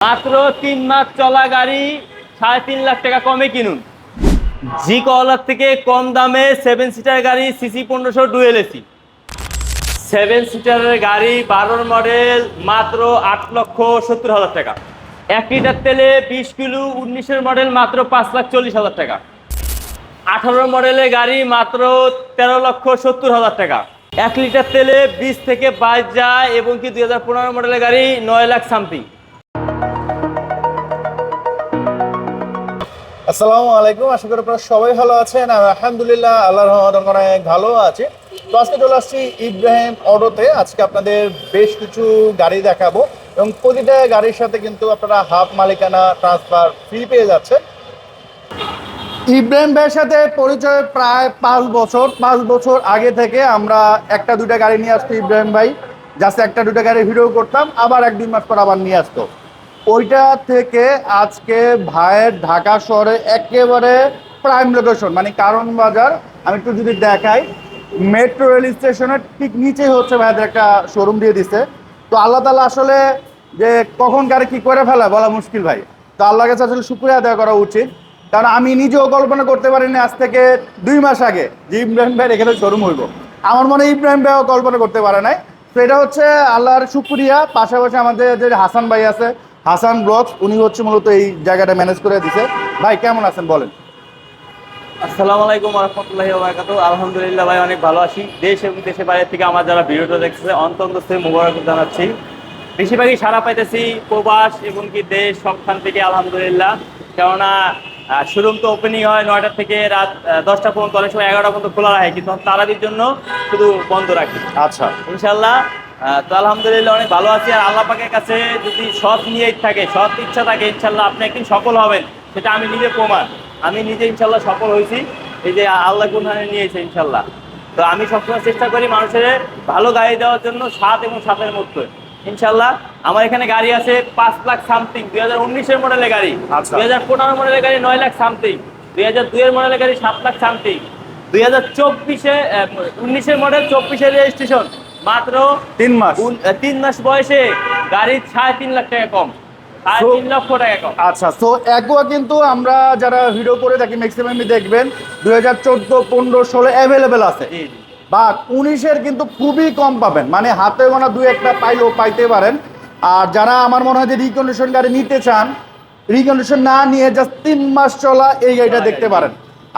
মাত্র তিন মাস চলা গাড়ি, সাড়ে তিন লাখ টাকা কমে কিনুন। জি কলার থেকে কম দামে সেভেন সিটার গাড়ি সিসি পনেরোশো ডুয়েল এসি সেভেন সিটারের গাড়ি বারোর মডেল মাত্র আট লক্ষ সত্তর হাজার টাকা। এক লিটার তেলে বিশ কিলো উনিশের মডেল মাত্র পাঁচ লাখ চল্লিশ হাজার টাকা। আঠারো মডেলের গাড়ি মাত্র তেরো লক্ষ সত্তর হাজার টাকা। এক লিটার তেলে বিশ থেকে বাইশ যায় এবং কি দুই হাজার পনেরো মডেলের গাড়ি নয় লাখ সামথিং আসসালামু আলাইকুম। আশা করি আপনারা সবাই ভালো আছেন। আমি আলহামদুলিল্লাহ, আল্লাহর রহমতে অনেক অনেক ভালো আছি। তো আজকে চলে আসছি ইব্রাহিম অটোতে। আজকে আপনাদের বেশ কিছু গাড়ি দেখাবো এবং প্রতিটা গাড়ির সাথে কিন্তু আপনারা হাফ মালিকানা ট্রান্সফার ফ্রি পেয়ে যাচ্ছেন। ইব্রাহিম ভাইয়ের সাথে পরিচয় প্রায় পাঁচ বছর। পাঁচ বছর আগে থেকে আমরা একটা দুটা গাড়ি নিয়ে আসতো ইব্রাহিম ভাই। জাস্ট একটা দুটা গাড়ি ভিডিও করতাম, আবার এক দুই মাস পর আবার নিয়ে আসতো। ওইটা থেকে আজকে ভাইয়ের ঢাকা শহরে একেবারে প্রাইম লোকেশন মানে কারণ বাজার। আমি একটু যদি দেখাই মেট্রো রেল স্টেশনের ঠিক নিচেই হচ্ছে ভাইদের একটা শোরুম দিয়ে দিছে। তো আল্লাহ তালা আসলে যে কখন কারে কি করে ফেলা বলা মুশকিল ভাই। তো আল্লাহ কাছে আসলে শুক্রিয়া আদায় করা উচিত। কারণ আমি নিজেও কল্পনা করতে পারিনি আজ থেকে দুই মাস আগে যে ইব্রাহিম ভাইয়ের এখানে শোরুম হইব। আমার মনে হয় ইব্রাহিম ভাইও কল্পনা করতে পারে নাই। তো এটা হচ্ছে আল্লাহর শুক্রিয়া। পাশাপাশি আমাদের যে হাসান ভাই আছে হাসান ব্লগস উনি হচ্ছে মূলত এই জায়গাটা ম্যানেজ করে দিছে। ভাই কেমন আছেন বলেন? আসসালামু আলাইকুম রহমতুল্লাহি ওবারাকাতু আলহামদুলিল্লাহ ভাই অনেক ভালো আছি। দেশ এবং দেশের বাইরে থেকে আমার যারা ভিডিওটা দেখছে অন্তন্ত সে মুবারক জানাচ্ছি। বেশিরভাগই সারা পাইতেছি প্রবাস এবং কি দেশ সবখান থেকে আলহামদুলিল্লাহ। কেননা শোরুম তো ওপেনিং হয় নয়টা থেকে রাত দশটা পর্যন্ত অনেক সময় এগারোটা পর্যন্ত খোলা রাখে কিন্তু তারাদের জন্য শুধু বন্ধ রাখি। আচ্ছা। ইনশাল্লাহ তো আলহামদুলিল্লাহ অনেক ভালো আছি। আর আল্লাহ পাকের কাছে যদি সৎ নিয়ে থাকে সৎ ইচ্ছা থাকে ইনশাল্লাহ আপনি একদিন সফল হবেন। সেটা আমি নিজে প্রমাণ। আমি নিজে ইনশাল্লাহ সফল হয়েছি। এই যে আল্লাহ কোনখানে নিয়েছে ইনশাল্লাহ তো আমি সবসময় চেষ্টা করি মানুষের ভালো গাড়ি দেওয়ার জন্য সাত এবং সাতের মধ্যে। ইনশাল্লাহ আমার এখানে গাড়ি আছে পাঁচ লাখ সামথিং। দুই হাজার উনিশের মডেলের গাড়ি। আচ্ছা। দুই হাজার পনেরো মডেলের গাড়ি নয় লাখ সামথিং। দুই হাজার দুইয়ের মডেলের গাড়ি সাত লাখ সামথিং। দুই হাজার চব্বিশে উনিশের মডেল চব্বিশের রেজিস্ট্রেশন। মাত্র তিন মাস। তিন মাস বয়সে গাড়ির সাড়ে তিন লাখ টাকা কম। আচ্ছা তো একোয়া কিন্তু আমরা যারা ভিডিও করে থাকি ম্যাক্সিমামই দেখবেন দুই হাজার চোদ্দ পনেরো ষোলো অ্যাভেলেবেল আছে। বাট উনিশের কিন্তু খুবই কম পাবেন। মানে হাতে গোনা দুই একটা পাইলেও পাইতে পারেন। আর যারা আমার মনে হয় যে রিকন্ডিশন গাড়ি নিতে চান রিকন্ডিশন না নিয়ে জাস্ট তিন মাস চলা এই গাড়িটা দেখতে পারেন।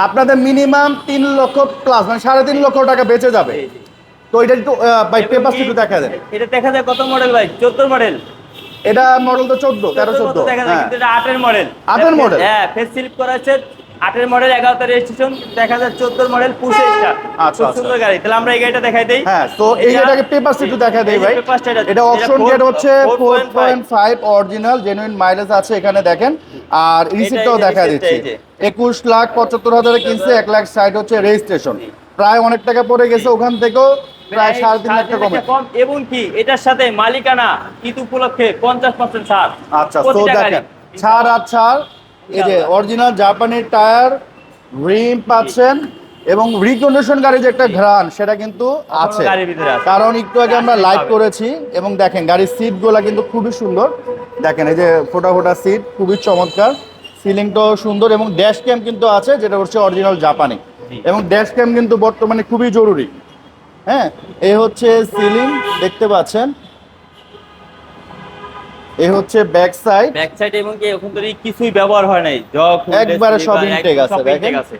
আপনাদের মিনিমাম তিন লক্ষ প্লাস মানে সাড়ে তিন লক্ষ টাকা বেঁচে যাবে। তো এটা একটু এবং পেপার একটু দেখা দেন। এটা দেখা যায় কত মডেল ভাই? চোদ্দ মডেল এটা মডেল তো চোদ্দ তেরো চোদ্দ দেখা যায় হ্যাঁ। কিন্তু এটা আটের মডেল? হ্যাঁ ফেস স্লিপ করা আছে আটের মডেল এগারোতে রেজিস্ট্রেশন দেখা যায় চোদ্দোর মডেল পুষে আচ্ছা, আচ্ছা। সুন্দর গাড়ি। তাহলে আমরা এই গাড়িটা দেখাই দেই। হ্যাঁ তো এই এটাকে পেপার একটু দেখা দেই ভাই। এটা অপশন গেট হচ্ছে four point five original genuine mileage আছে এখানে দেখেন। আর রিসিপ্টটাও দেখা দিচ্ছি। একুশ লাখ পঁচাত্তর হাজারে কিনছে এক লাখ ষাট হচ্ছে রেজিস্ট্রেশন প্রায় অনেক টাকা পড়ে গেছে ওখান থেকেও। প্রায় সাড়ে তিন লাখ টাকা কমে। এবং কি? এটার সাথে মালিকানা ঈদ উপলক্ষে পঞ্চাশ পার্সেন্ট ছাড়। আচ্ছা তো দেখেন ছাড় আর ছাড় এই যে অরিজিনাল জাপানি টায়ার রিম পাচ্ছেন এবং রিকন্ডিশন গাড়ি যে একটা ঘ্রাণ সেটা কিন্তু আছে। গাড়ির কারণ একটু আগে আমরা লাইভ পাবে। করেছি এবং দেখেন গাড়ির সিটগুলো কিন্তু খুবই সুন্দর। দেখেন এই যে ফোটা ফোটা সিট খুবই চমৎকার। সিলিংটাও সুন্দর এবং ড্যাশ ক্যাম কিন্তু আছে যেটা হচ্ছে অরিজিনাল জাপানি এবং ড্যাশ ক্যাম কিন্তু বর্তমানে খুবই জরুরি। হ্যাঁ এই হচ্ছে সিলিং দেখতে পাচ্ছেন। এই হচ্ছে ব্যাক সাইড ব্যাক সাইড এবং কি এখন তো কিছুই ব্যবহার হয় নাই। জগ একবারে সব intake আছে, দেখেন। আছে।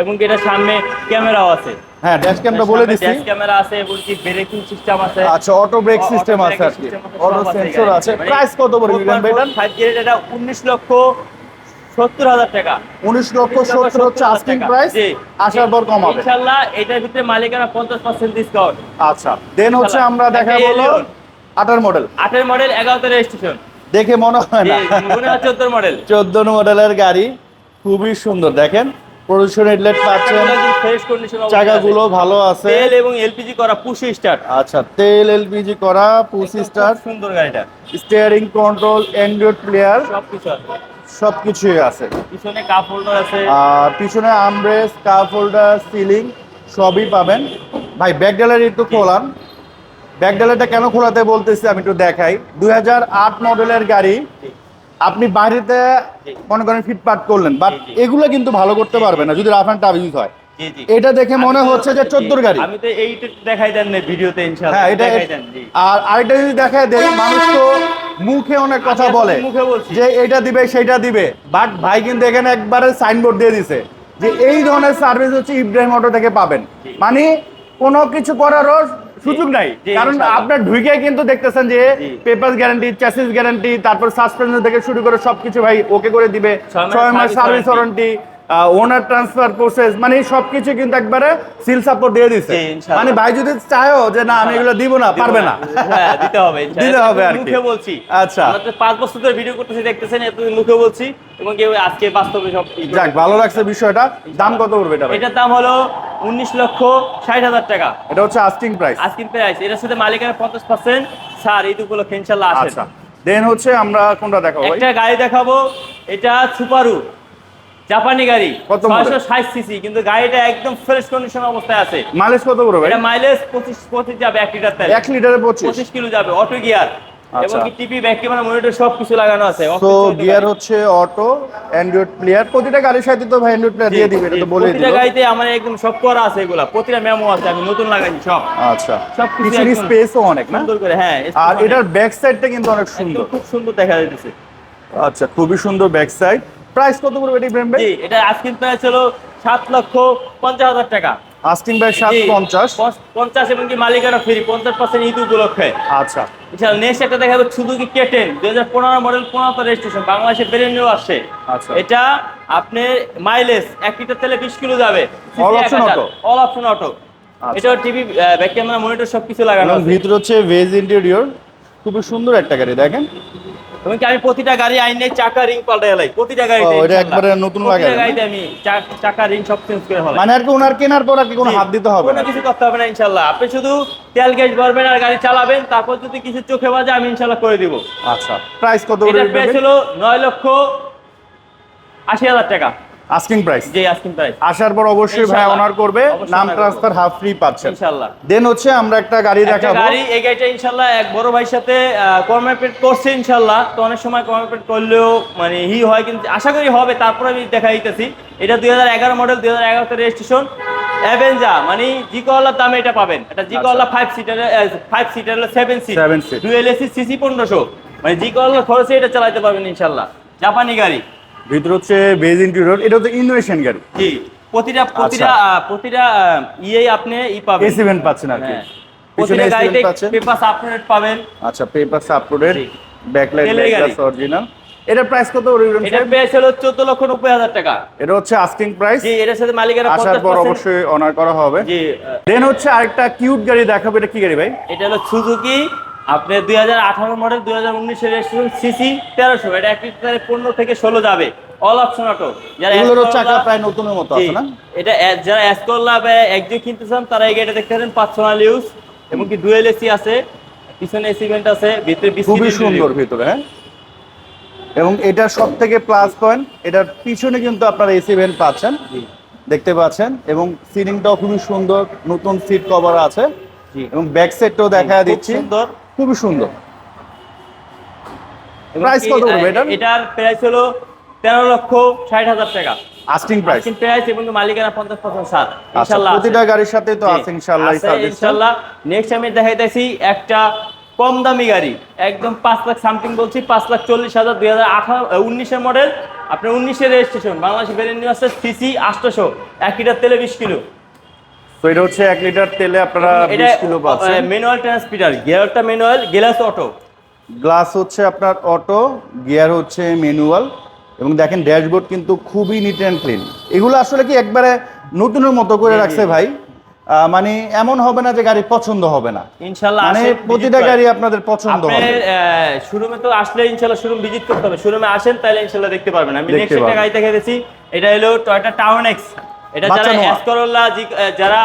এবং কি এটা সামনে ক্যামেরাও আছে। হ্যাঁ ড্যাশ ক্যামটা বলে দিছি। ড্যাশ ক্যামেরা আছে এবং কি ব্রেকিং সিস্টেম আছে। আচ্ছা অটো ব্রেক সিস্টেম আছে আর কি। অটো সেন্সর আছে মানে প্রাইস কত পড়বে বিমান ভাই এটার? 5 গ্রেড এটা 19 লক্ষ 70 হাজার টাকা। উনিশ লক্ষ সত্তর হচ্ছে আস্কিং প্রাইস আসার পর কমাবে ইনশাআল্লাহ এটার ভিতরে মালিকানা 50% ডিসকাউন্ট আচ্ছা দেন হচ্ছে আমরা দেখা বলো আটার মডেল আটের মডেল 11 রেজিস্ট্রেশন দেখে মনে হয় না। মনে হয় 14 মডেল চোদ্দ মডেলের গাড়ি খুবই সুন্দর। দেখেন প্রদূষণ হেডলাইট পাচ্ছেন। ফ্রেশ কন্ডিশন চাকাগুলো ভালো আছে। তেল এবং এলপিজি করা পুশ স্টার্ট আচ্ছা তেল এলপিজি করা পুসি স্টার সুন্দর গাড়িটা। স্টিয়ারিং কন্ট্রোল অ্যান্ড্রয়েড প্লেয়ার সবকিছু আছে। সবকিছুই আছে। পিছনে কাপ হোল্ডার আছে। আর পিছনে আমব্রেস কাপ হোল্ডার সিলিং সবই পাবেন। ভাই ব্যাক গ্যালারি একটু খোলান। ব্যাক গ্যালারিটা কেন খোলাতে বলতেছি আমি একটু দেখাই। দু হাজার আট মডেলের গাড়ি আপনি বাইরেতে। মনে করেন ফিটপাট করলেন বাট। এগুলো কিন্তু ভালো করতে। পারবে না যদি রাফ অ্যান্ড টাফ ইউজ হয়। এটা দেখে মনে হচ্ছে যে চোদ্দোর গাড়ি। আমি তো এইটা দেখাই দেন ভিডিওতে ইনশাআল্লাহ। হ্যাঁ এটা আর আরেকটা যদি দেখায় দেয় মানুষ তো মুখে অনেক কথা বলে। যে এটা দিবে সেটা দিবে। বাট ভাই কিন্তু এখানে একবারে সাইনবোর্ড দিয়ে দিছে যে এই ধরনের সার্ভিস হচ্ছে ইব্রাহিম অটো থেকে পাবেন। মানে কোনো কিছু করারও সুযোগ নাই। কারণ আপনার ঢুকে কিন্তু দেখতেছেন যে পেপার গ্যারান্টি চ্যাসিস গ্যারান্টি তারপর সাসপেনশন থেকে শুরু করে সবকিছু ভাই ওকে করে দিবে। ছয় মাস service warranty owner transfer process মানে সবকিছু কিন্তু একবারে সিল সাপোর্ট দিয়ে দিছে। মানে ভাই যদি চায়ও যে না আমি এগুলো দিব না পারবে না। হ্যাঁ দিতে হবে। দিতে হবে আর। মুখে বলছি। আচ্ছা। আমরা পাঁচ বছর ধরে ভিডিও করতেছি দেখতেছেন এত মুখে বলছি। এবং কেউ আজকে বাস্তবে সব যাক ভালো লাগছে বিষয়টা। দাম কত পড়বে এটা? এটার দাম হলো উনিশ লক্ষ ষাট হাজার টাকা। এটা হচ্ছে আস্কিং প্রাইস আজকের প্রাইস এটার সাথে মালিকের পঞ্চাশ পার্সেন্ট ছাড় ঈদ উপলক্ষে ইনশাল্লাহ আচ্ছা। দেন হচ্ছে আমরা কোনটা দেখাবো একটা গাড়ি দেখাবো। এটা সুপারু জাপানি গাড়ি কত model? ছয়শো ষাট সিসি কিন্তু গাড়িটা একদম ফ্রেশ কন্ডিশন অবস্থায় আছে। মাইলেজ কত ভাই? এটা মাইলেজ পঁচিশ পঁচিশ যাবে এক লিটার তেল। এক লিটারে পঁচিশ। পঁচিশ কিলো যাবে অটো গিয়ার। এবং কি টিপি ব্যাক ক্যামেরা মনিটর সব কিছু লাগানো আছে। তো গিয়ার হচ্ছে অটো অ্যান্ড্রয়েড প্লেয়ার প্রতিটা গাড়ির সাথে তো ভাই অ্যান্ড্রয়েড প্লেয়ার দিয়ে দিবে এটা তো বলে প্রতিটা গাড়িতে আমার একদম সব করা আছে এগুলা। প্রতিটা মেমো আছে আমি নতুন লাগাইছি সব। আচ্ছা। সবকিছু পিছনে স্পেসও অনেক না? সুন্দর করে হ্যাঁ আর এটার ব্যাক সাইডটা কিন্তু অনেক সুন্দর। খুব সুন্দর দেখা যাচ্ছে আচ্ছা খুবই সুন্দর ব্যাক সাইড প্রাইস কত পড়বে ইব্রাহিম ভাই? এটা আজকের প্রাইস হলো সাত লক্ষ পঞ্চাশ হাজার টাকা। আস্টিং ভাই সাত পঞ্চাশ। পঞ্চ- পঞ্চাশ এবং কি মালিকানা ফ্রি পঞ্চাশ পার্সেন্ট ঈদ উপলক্ষে। আচ্ছা। ইনশাআল্লাহ নেক্সট একটা দেখাবো সুজুকি কেটেন দুই হাজার পনেরো মডেল পনেরো রেজিস্ট্রেশন বাংলাদেশে বেড়ে নিয়েও আসছে। আচ্ছা। এটা আপনি মাইলেজ এক লিটার তেলে বিশ কিলো যাবে। All option auto? All option auto. এটা টিভি ব্যাক ক্যামেরা মনিটর সবকিছু লাগানো ভিতরে হচ্ছে ভেজ ইন্টেরিয়র খুবই সুন্দর একটা গাড়ি দেখেন। এবং কি আমি প্রতিটা গাড়ি আইনে চাকা রিং পাল্টে এলাই প্রতিটা গাড়িতে একবারে নতুন প্রতিটা গাড়িতে আমি চাকা রিং সব চেঞ্জ করে ফেলাই। মানে আর কি ওনার কেনার পর আর কি কোনো হাত দিতে হবে কোনো না। কিছু করতে হবে না ইনশাল্লাহ। আপনি শুধু তেল গ্যাস ভরবেন আর গাড়ি চালাবেন তারপর যদি কিছু চোখে বাজে আমি ইনশাল্লাহ করে দিব। আচ্ছা। প্রাইস কত এটার প্রাইস হলো নয় লক্ষ আশি হাজার টাকা। আস্কিং প্রাইস যে আস্কিং প্রাইস আসার পর অবশ্যই ভাই অনার করবে নাম ট্রান্সফার হাফ ফ্রি পাচ্ছেন। ইনশাল্লাহ দেন হচ্ছে আমরা একটা গাড়ি দেখাবো। গাড়ি এই গাড়িটা ইনশাল্লাহ এক বড় ভাইয়ের সাথে কর্মপেট করছে ইনশাল্লাহ তো অনেক সময় কর্মপেট করলেও মানে হি হয় কিন্তু আশা করি হবে তারপরে আমি দেখা দিতেছি। এটা দুই হাজার এগারো মডেল দুই হাজার এগারোতে রেজিস্ট্রেশন অ্যাভেঞ্জা মানে জিকোয়ালার দামে এটা পাবেন। এটা জিকোয়ালা five seater five seater seven seat Seven seat। Dual AC CC পনেরোশো। মানে জিকোয়ালার খরচে এটা চালাতে পারবেন ইনশাল্লাহ জাপানি গাড়ি। ভিতরে হচ্ছে বেজ ইন্টেরিয়র এটা হচ্ছে ইন্দোনেশিয়ান গাড়ি। জি প্রতিটা প্রতিটা প্রতিটা ইয়ে আপনি ই পাবেন। এসি ভেন্ট পাচ্ছেন আর কি। হ্যাঁ। প্রতিটা গাড়িতে পেপার আপডেট পাবেন। আচ্ছা পেপার আপলোডেড জি। ব্যাকলাইট তেলের অরিজিনাল এটার প্রাইস কত ইব্রাহিম এটা? প্রাইস হলো চোদ্দ লক্ষ নব্বই হাজার টাকা। এটা হচ্ছে আস্কিং প্রাইস জি এটার সাথে মালিকেরা আসার পঞ্চাশ পর অবশ্যই অনার করা হবে। জি দেন হচ্ছে আরেকটা কিউট গাড়ি দেখাবো এটা কি গাড়ি ভাই? এটা হলো সুজুকি আপনি দুই হাজার আঠারো মডেল দুই হাজার উনিশের রেজিস্ট্রেশন সিসি তেরোশো। এটা এক লিটারে পনেরো থেকে ষোলো যাবে। অল অপশন অটো যারা চাকা প্রায় নতুনের মতো আছে না? এটা যারা এস করলা বা একজন কিনতে চান তারা এই গাড়িটা দেখতে পারেন পার্সোনাল ইউজ এবং কি ডুয়েল এসি আছে। পিছনে এসি ভেন্ট আছে ভিতরে খুবই সুন্দর ভিতরে হ্যাঁ? এবং এটা সব থেকে প্লাস পয়েন্ট এটার পিছনে কিন্তু আপনারা এসি ভেন্ট পাচ্ছেন। দেখতে পাচ্ছেন। এবং সিলিংটাও খুবই সুন্দর নতুন সিট কভার আছে। এবং ব্যাক সেটটাও দেখা দিচ্ছি। সুন্দর। খুবই সুন্দর। কি, কত পড়বে আহ, এটার? প্রাইস হলো তেরো লক্ষ ষাট হাজার টাকা। আস্টিং প্রাইস আস্কিং প্রাইস এবং মালিকানা পঞ্চাশ পার্সেন্ট ছাড়। আচ্ছা ইনশাল্লাহ আছে। প্রতিটা গাড়ির সাথে তো আছে ইনশাআল্লাহ আছে ইনশাল্লাহ। নেক্সট আমি দেখাইতেছি একটা কম দামি গাড়ি। একদম পাঁচ লাখ সামথিং বলছি পাঁচ লাখ চল্লিশ হাজার দুই হাজার আঠারো উনিশের মডেল আপনার উনিশের রেজিস্ট্রেশন বাংলাদেশে বেরিয়ে নিয়ে আসছে সিসি আটশোশো এক লিটার তেলে বিশ কিলো। তো এটা হচ্ছে এক লিটার তেলে আপনারা এটা বিশ কিলো পাচ্ছেন। ম্যানুয়াল ট্রান্সমিটার গিয়ারটা ম্যানুয়াল গেলাস অটো গ্লাস হচ্ছে আপনার অটো গিয়ার হচ্ছে ম্যানুয়াল এবং দেখেন ড্যাশবোর্ড কিন্তু খুবই নিট অ্যান্ড ক্লিন এগুলো আসলে কি একবারে নতুনের মতো করে রাখছে ভাই? মানে এমন হবে না যে গাড়ি পছন্দ হবে না। ইনশাল্লাহ মানে প্রতিটা গাড়ি আপনাদের পছন্দ হবে। শোরুমে তো আসলে ইনশাল্লাহ শোরুম ভিজিট করতে হবে। শোরুমে আসেন তাহলে ইনশাল্লাহ দেখতে পারবেন। আমি নেক্সট একটা গাড়ি দেখে দিচ্ছি এটা হলো টয়োটা টাউন এক্স এটা যারা যারা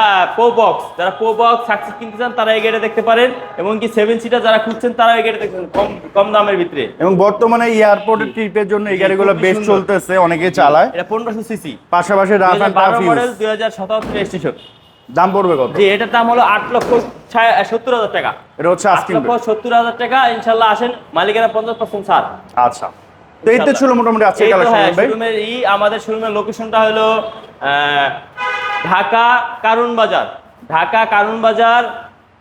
বক্স যারা বক্স সাকসেস কিনতে চান তারা এই গাড়ি দেখতে পারেন। এবং কি সেভেন সিটার যারা খুঁজছেন তারা এই দেখতে কম কম দামের ভিতরে। এবং বর্তমানে এয়ারপোর্টের ট্রিপের জন্য এই গাড়িগুলো বেশ চলতেছে অনেকে চালায়। এটা পনেরোশো সিসি পাশাপাশি রাফ অ্যান্ড টাফ মডেল দুই হাজার সতেরো রেজিস্ট্রেশন দাম পড়বে কত? জি এটার দাম হলো আট লক্ষ সত্তর হাজার টাকা। এটা হচ্ছে আট আস্কিং লক্ষ সত্তর হাজার টাকা ইনশাল্লাহ আসেন। মালিকেরা পঞ্চাশ পার্সেন্ট ছাড়। আচ্ছা। তো এই তো ছিল মোটামুটি আজকে কালেকশন হ্যাঁ, ভাই। শোরুমের ই আমাদের শোরুমের লোকেশনটা হলো ঢাকা কারণ বাজার। ঢাকা কারণ বাজার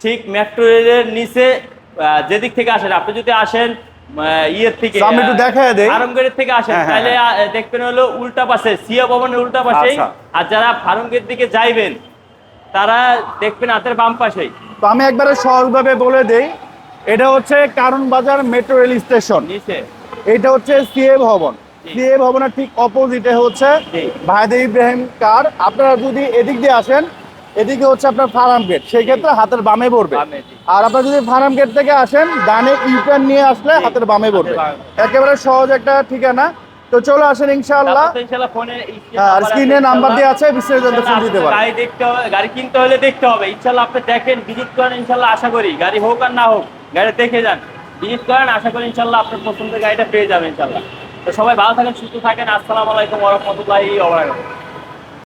ঠিক মেট্রো রেলের নিচে যেদিক থেকে আসেন। আপনি যদি আসেন ইয়ের থেকে আমি একটু দেখায় দেই। আরমগেটের থেকে আসেন হ্যাঁ, হ্যাঁ, তাহলে দেখবেন হলো উল্টা পাশে সিয়া ভবনের উল্টা পাশেই। আচ্ছা। আর যারা ফার্মগেট দিকে যাইবেন তারা দেখবেন হাতের বাম পাশেই। তো আমি একবারে সহজভাবে বলে দেই এটা হচ্ছে কারণ বাজার মেট্রো রেল স্টেশন নিচে। এটা হচ্ছে সিএ ভবন। সিএ ভবনের ঠিক অপোজিটে হচ্ছে ভাইদে ইব্রাহিম কার। আপনারা যদি এদিক দিয়ে আসেন এদিকে হচ্ছে আপনার ফার্ম গেট সেই ক্ষেত্রে হাতের বামে পড়বে। আর আপনারা যদি ফার্ম গেট থেকে আসেন ডানে ইউটার্ন নিয়ে আসলে হাতের বামে পড়বে। একেবারে সহজ একটা ঠিকানা। তো চলে আসেন ইনশাআল্লাহ। ইনশাআল্লাহ হ্যাঁ, আর স্ক্রিনে নাম্বার দেওয়া আছে বিস্তারিত জানতে ফোন দিতে পারেন। গাড়ি দেখতে হবে গাড়ি কিনতে হলে দেখতে হবে। ইনশাল্লাহ আপনি দেখেন ভিজিট করেন ইনশাল্লাহ আশা করি। গাড়ি হোক আর না হোক গাড়ি দেখে যান। ভিজিট করেন, আশা করি ইনশাল্লাহ আপনার পছন্দের গাড়িটা পেয়ে যাবেন ইনশাল্লাহ। তো সবাই ভালো থাকেন, সুস্থ থাকেন। আসসালামু আলাইকুম ওয়া রাহমাতুল্লাহি ওয়া বারাকাতুহু।